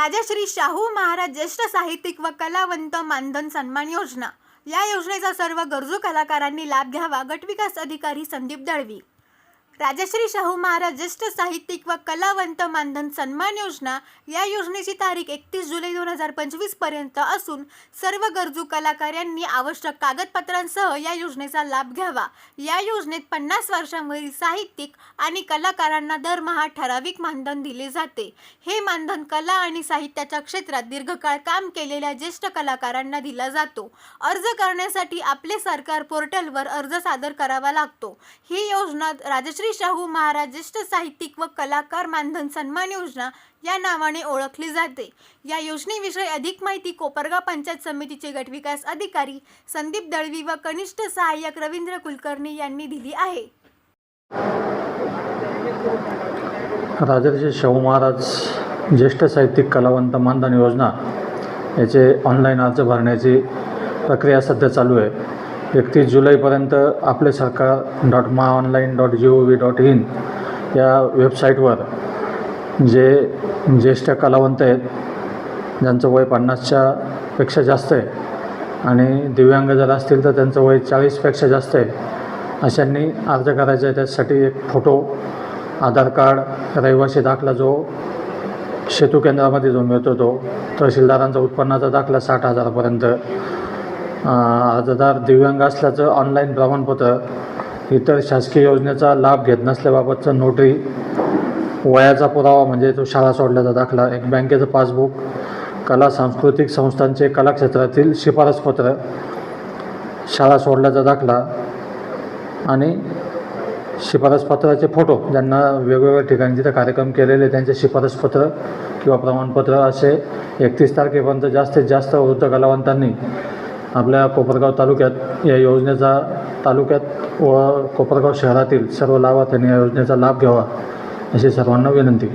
राजश्री शाहू महाराज ज्येष्ठ साहित्यिक व कलावंत मानधन सन्मान योजना. या योजनेचा सर्व गरजू कलाकारांनी लाभ घ्यावा गटविकास अधिकारी संदीप दळवी. राजश्री शाहू महाराज ज्येष्ठ साहित्यिक व कलावंत मानधन सन्मान योजना या योजनेची तारीख एकतीस जुलै दोन हजार पंचवीसपर्यंत असून सर्व गरजू कलाकारांनी आवश्यक कागदपत्रांसह या योजनेचा लाभ घ्यावा. या योजनेत पन्नास वर्षांवरील साहित्यिक आणि कलाकारांना दरमहा ठराविक मानधन दिले जाते. हे मानधन कला आणि साहित्याच्या क्षेत्रात दीर्घकाळ काम केलेल्या ज्येष्ठ कलाकारांना दिला जातो. अर्ज करण्यासाठी आपले सरकार पोर्टलवर अर्ज सादर करावा लागतो. ही योजना राजश्री शाहू महाराज ज्येष्ठ साहित्यिक व कलाकार मानधन सन्मान योजना या नावाने ओळखली जाते. या योजनेविषयी अधिक माहिती कोपरगाव पंचायत समितीचे गटविकास अधिकारी संदीप दळवी व कनिष्ठ सहाय्यक रवींद्र कुलकर्णी यांनी दिली आहे. राजर्षी शाहू महाराज ज्येष्ठ साहित्यिक कलावंत मानधन योजना याचे ऑनलाईन अर्ज भरण्याची प्रक्रिया सध्या चालू आहे. एकतीस जुलैपर्यंत आपले सरकार डॉट मा online dot G O V dot in या वेबसाईटवर जे ज्येष्ठ कलावंत आहेत ज्यांचं वय पन्नासच्या पेक्षा जास्त आहे आणि दिव्यांग जर असतील तर त्यांचं वय चाळीसपेक्षा जास्त आहे अशांनी अर्ज करायचा आहे. त्यासाठी एक फोटो आधार कार्ड रहिवासी दाखला जो सेतू केंद्रामध्ये जो मिळतो तो तहसीलदारांचा उत्पन्नाचा दाखला साठ हजारापर्यंत अर्जदार दिव्यांग असल्याचं ऑनलाईन प्रमाणपत्र. इतर शासकीय योजनेचा लाभ घेत नसल्याबाबतचं नोटरी. वयाचा पुरावा म्हणजे तो शाळा सोडल्याचा दाखला. एक बँकेचं पासबुक कला सांस्कृतिक संस्थांचे कलाक्षेत्रातील शिफारसपत्र. शाळा सोडल्याचा दाखला आणि शिफारसपत्राचे फोटो. ज्यांना वेगवेगळ्या ठिकाणी जिथं कार्यक्रम केलेले त्यांचे शिफारसपत्र किंवा प्रमाणपत्र असे एकतीस तारखेपर्यंत जास्तीत जास्त वृद्ध कलावंतांनी आपल्या कोपरगाव तालुक्यात या योजनेचा तालुक्यात व कोपरगाव शहरातील सर्व लाभार्थ्यांनी या योजनेचा लाभ घ्यावा अशी सर्वांना विनंती.